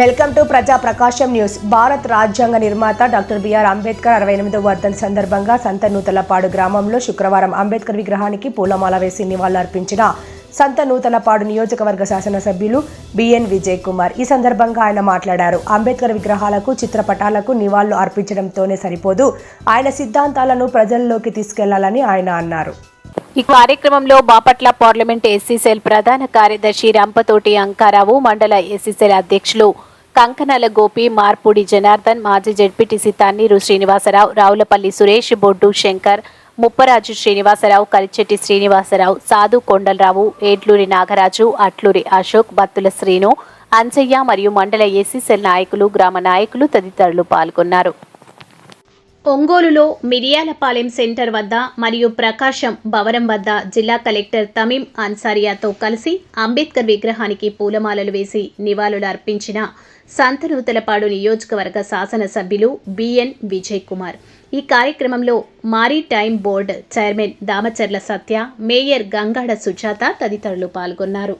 Welcome to ప్రజా ప్రకాశం news. Bharat రాజ్యాంగ నిర్మాత డాక్టర్ బిఆర్ అంబేద్కర్ అరవై ఎనిమిదవ వర్ధన్ సందర్భంగా సంత నూతలపాడు గ్రామంలో శుక్రవారం అంబేద్కర్ విగ్రహానికి పూలమాల వేసి నివాళులర్పించిన సంత నూతలపాడు నియోజకవర్గ శాసనసభ్యులు బిఎన్ విజయ్ కుమార్. ఈ సందర్భంగా ఆయన మాట్లాడారు. అంబేద్కర్ విగ్రహాలకు చిత్రపటాలకు నివాళులు అర్పించడంతోనే సరిపోదు. ఆయన సిద్ధాంతాలను ప్రజల్లోకి తీసుకెళ్ళాలని ఆయన అన్నారు. ఈ కార్యక్రమంలో బాపట్ల పార్లమెంట్ ఎస్సీ సెల్ ప్రధాన కార్యదర్శి రంపతోటి అంకారావు మండల ఎస్సీ సెల్ అధ్యక్షులు కంకనాల గోపి మార్పూడి జనార్దన్ మాజీ జడ్పీటీసీ తన్నీరు శ్రీనివాసరావు రావులపల్లి సురేష్ బొడ్డు శంకర్ ముప్పరాజు శ్రీనివాసరావు కలిచెట్టి శ్రీనివాసరావు సాధు కొండలరావు ఏడ్లూరి నాగరాజు అట్లూరి అశోక్ బత్తుల శ్రీను అంజయ్య మరియు మండల ఎస్సీ సెల్ నాయకులు గ్రామ నాయకులు తదితరులు పాల్గొన్నారు. ఒంగోలులో మిరియాలపాలెం సెంటర్ వద్ద మరియు ప్రకాశం భవనం వద్ద జిల్లా కలెక్టర్ తమీం అన్సారియాతో కలిసి అంబేద్కర్ విగ్రహానికి పూలమాలలు వేసి నివాళులు అర్పించిన సంతనూతలపాడు నియోజకవర్గ శాసనసభ్యులు బిఎన్ విజయ్ కుమార్ ఈ కార్యక్రమంలో maritime board chairman Damacharla Satya mayor Gangada Sujatha తదితరులు పాల్గొన్నారు.